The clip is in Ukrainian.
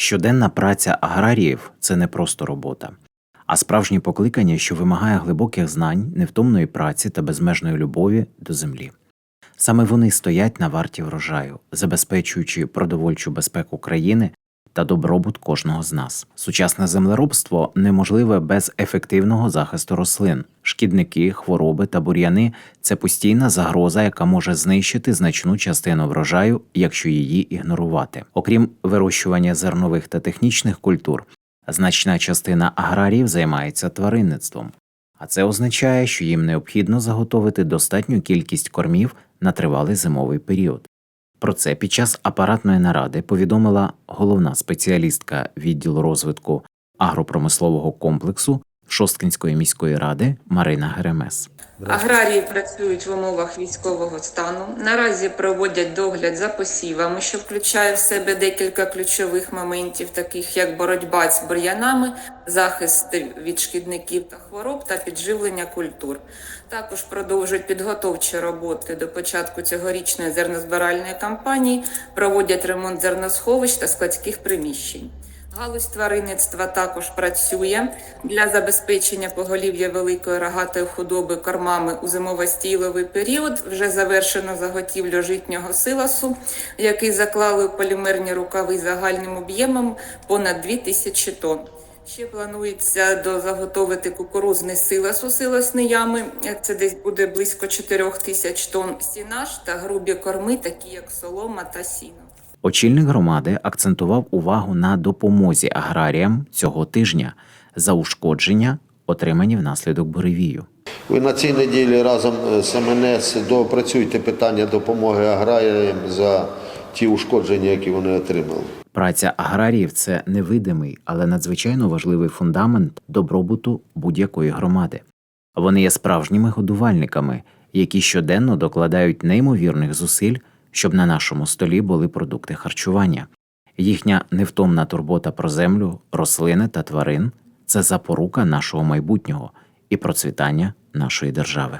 Щоденна праця аграріїв це не просто робота, а справжнє покликання, що вимагає глибоких знань, невтомної праці та безмежної любові до землі. Саме вони стоять на варті врожаю, забезпечуючи продовольчу безпеку країни та добробут кожного з нас. Сучасне землеробство неможливе без ефективного захисту рослин. Шкідники, хвороби та бур'яни це постійна загроза, яка може знищити значну частину врожаю, якщо її ігнорувати. Окрім вирощування зернових та технічних культур, значна частина аграріїв займається тваринництвом. А це означає, що їм необхідно заготовити достатню кількість кормів на тривалий зимовий період. Про це під час апаратної наради повідомила головна спеціалістка відділу розвитку агропромислового комплексу Шосткинської міської ради Марина Геремес. Аграрії працюють в умовах військового стану. Наразі проводять догляд за посівами, що включає в себе декілька ключових моментів, таких як боротьба з бур'янами, захист від шкідників та хвороб та підживлення культур. Також продовжують підготовчі роботи до початку цьогорічної зернозбиральної кампанії, проводять ремонт зерносховищ та складських приміщень. Галузь тваринництва також працює для забезпечення поголів'я великої рогатої худоби кормами у зимово-стіловий період. Вже завершено заготівлю житнього силосу, який заклали у полімерні рукави загальним об'ємом понад 2000 тонн. Ще планується дозаготовити кукурузний силос у силосні ями. Це десь буде близько 4 тисяч тонн сінаж та грубі корми, такі як солома та сіно. Очільник громади акцентував увагу на допомозі аграріям цього тижня за ушкодження, отримані внаслідок буревію. Ви на цій неділі разом з МНС доопрацюйте питання допомоги аграріям за ті ушкодження, які вони отримали. Праця аграріїв це невидимий, але надзвичайно важливий фундамент добробуту будь-якої громади. Вони є справжніми годувальниками, які щоденно докладають неймовірних зусиль, щоб на нашому столі були продукти харчування. Їхня невтомна турбота про землю, рослини та тварин це запорука нашого майбутнього і процвітання нашої держави.